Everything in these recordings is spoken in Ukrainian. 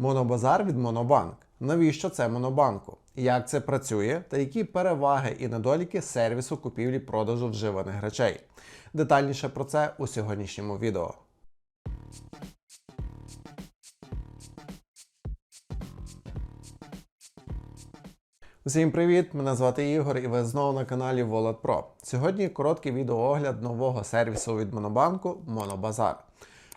Монобазар від Монобанк. Навіщо це Монобанку? Як це працює та які переваги і недоліки сервісу купівлі-продажу вживаних речей? Детальніше про це у сьогоднішньому відео. Усім привіт! Мене звати Ігор і ви знову на каналі Wallet Pro. Сьогодні короткий відеоогляд нового сервісу від Монобанку Монобазар.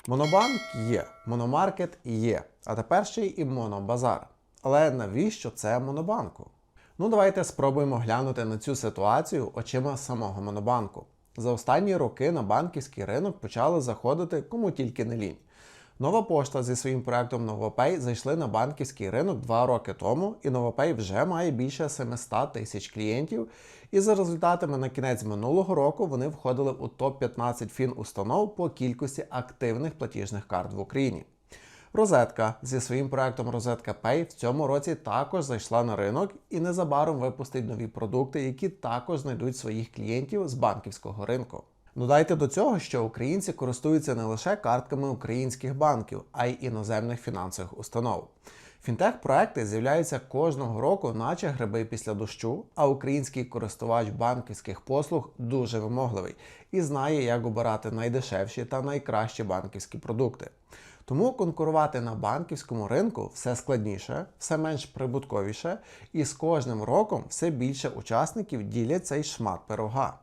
Монобанк є, Мономаркет є, а тепер ще й і Монобазар. Але навіщо це Монобанку? Ну, давайте спробуємо глянути на цю ситуацію очима самого Монобанку. За останні роки на банківський ринок почали заходити кому тільки не лінь. Нова пошта зі своїм проектом NovoPay зайшли на банківський ринок два роки тому, і NovoPay вже має більше 700 тисяч клієнтів. І за результатами на кінець минулого року вони входили у топ-15 фін-установ по кількості активних платіжних карт в Україні. Розетка зі своїм проектом Розетка Pay в цьому році також зайшла на ринок і незабаром випустить нові продукти, які також знайдуть своїх клієнтів з банківського ринку. Додайте до цього, що українці користуються не лише картками українських банків, а й іноземних фінансових установ. Фінтех-проекти з'являються кожного року, наче гриби після дощу, а український користувач банківських послуг дуже вимогливий і знає, як обирати найдешевші та найкращі банківські продукти. Тому конкурувати на банківському ринку все складніше, все менш прибутковіше, і з кожним роком все більше учасників ділять цей шмат пирога.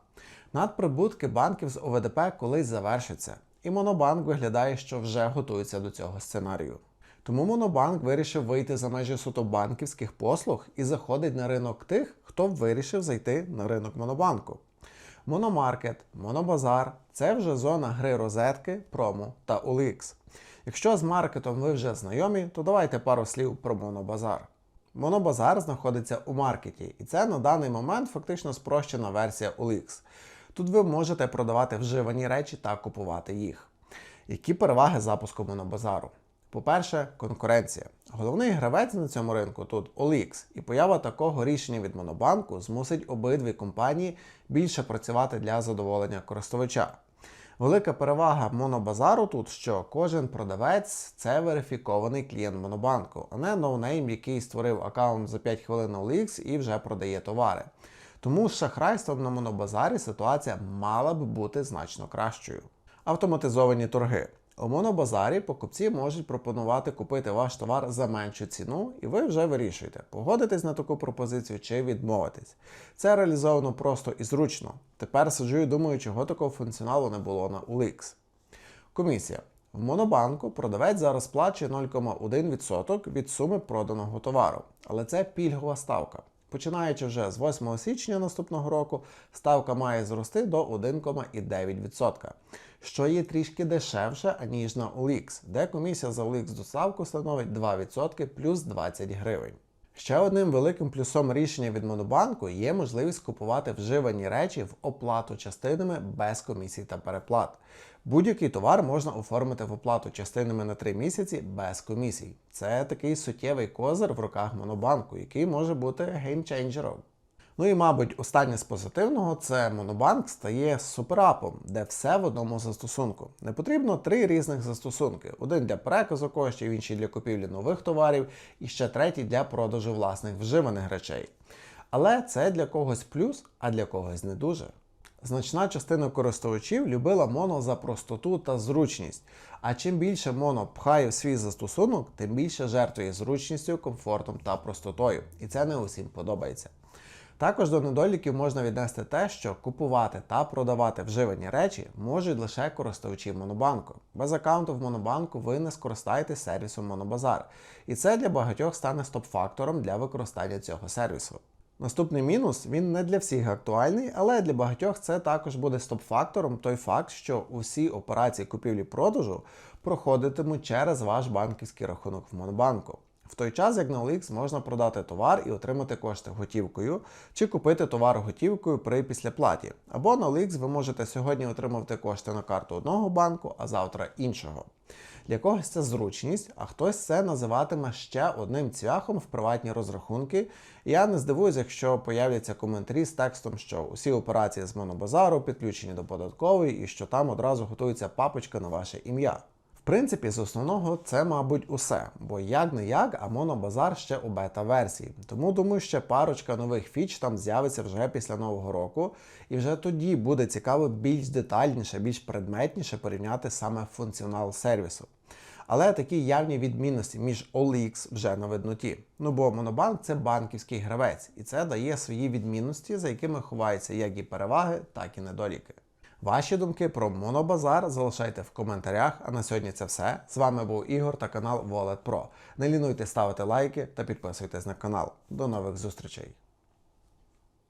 Надприбутки банків з ОВДП колись завершаться, і Монобанк виглядає, що вже готується до цього сценарію. Тому Монобанк вирішив вийти за межі суто банківських послуг і заходить на ринок тих, хто вирішив зайти на ринок Монобанку. Мономаркет, Монобазар це вже зона гри розетки, промо та OLX. Якщо з маркетом ви вже знайомі, то давайте пару слів про Монобазар. Монобазар знаходиться у маркеті, і це на даний момент фактично спрощена версія OLX. Тут ви можете продавати вживані речі та купувати їх. Які переваги запуску монобазару? По-перше, конкуренція. Головний гравець на цьому ринку тут OLX, і поява такого рішення від Монобанку змусить обидві компанії більше працювати для задоволення користувача. Велика перевага монобазару тут, що кожен продавець це верифікований клієнт Монобанку, а не ноунейм, який створив аккаунт за 5 хвилин на OLX і вже продає товари. Тому з шахрайством на монобазарі ситуація мала б бути значно кращою. Автоматизовані торги. У монобазарі покупці можуть пропонувати купити ваш товар за меншу ціну, і ви вже вирішуєте, погодитись на таку пропозицію чи відмовитись. Це реалізовано просто і зручно. Тепер сиджу і думаю, чого такого функціоналу не було на OLX. Комісія. В Монобанку продавець зараз сплачує 0,1% від суми проданого товару, але це пільгова ставка. Починаючи вже з 8 січня наступного року, ставка має зрости до 1,9%, що є трішки дешевше, аніж на OLX, де комісія за OLX доставку становить 2% плюс 20 гривень. Ще одним великим плюсом рішення від Монобанку є можливість купувати вживані речі в оплату частинами без комісій та переплат. Будь-який товар можна оформити в оплату частинами на 3 місяці без комісій. Це такий суттєвий козир в руках Монобанку, який може бути геймченджером. Ну і, мабуть, останнє з позитивного це Монобанк стає суперапом, де все в одному застосунку. Не потрібно три різних застосунки: один для переказу коштів, інший для купівлі нових товарів, і ще третій для продажу власних вживаних речей. Але це для когось плюс, а для когось не дуже. Значна частина користувачів любила моно за простоту та зручність. А чим більше моно пхає в свій застосунок, тим більше жертвує зручністю, комфортом та простотою. І це не усім подобається. Також до недоліків можна віднести те, що купувати та продавати вживані речі можуть лише користувачі Монобанку. Без аккаунту в Монобанку ви не скористаєтесь сервісом Монобазар. І це для багатьох стане стоп-фактором для використання цього сервісу. Наступний мінус він не для всіх актуальний, але для багатьох це також буде стоп-фактором той факт, що усі операції купівлі-продажу проходитимуть через ваш банківський рахунок в Монобанку. В той час, як на OLX можна продати товар і отримати кошти готівкою, чи купити товар готівкою при післяплаті. Або на OLX ви можете сьогодні отримати кошти на карту одного банку, а завтра іншого. Для когось це зручність, а хтось це називатиме ще одним цвяхом в приватні розрахунки. І я не здивуюсь, якщо появляться коментарі з текстом, що усі операції з монобазару підключені до податкової і що там одразу готується папочка на ваше ім'я. В принципі, з основного це, мабуть, усе, бо як не як, а монобазар ще у бета-версії. Тому думаю, ще парочка нових фіч там з'явиться вже після нового року, і вже тоді буде цікаво більш детальніше, більш предметніше порівняти саме функціонал сервісу. Але такі явні відмінності між OLX вже на видноті. Ну бо Монобанк це банківський гравець, і це дає свої відмінності, за якими ховаються як і переваги, так і недоліки. Ваші думки про Монобазар залишайте в коментарях. А на сьогодні це все. З вами був Ігор та канал Wallet Pro. Не лінуйте ставити лайки та підписуйтесь на канал. До нових зустрічей!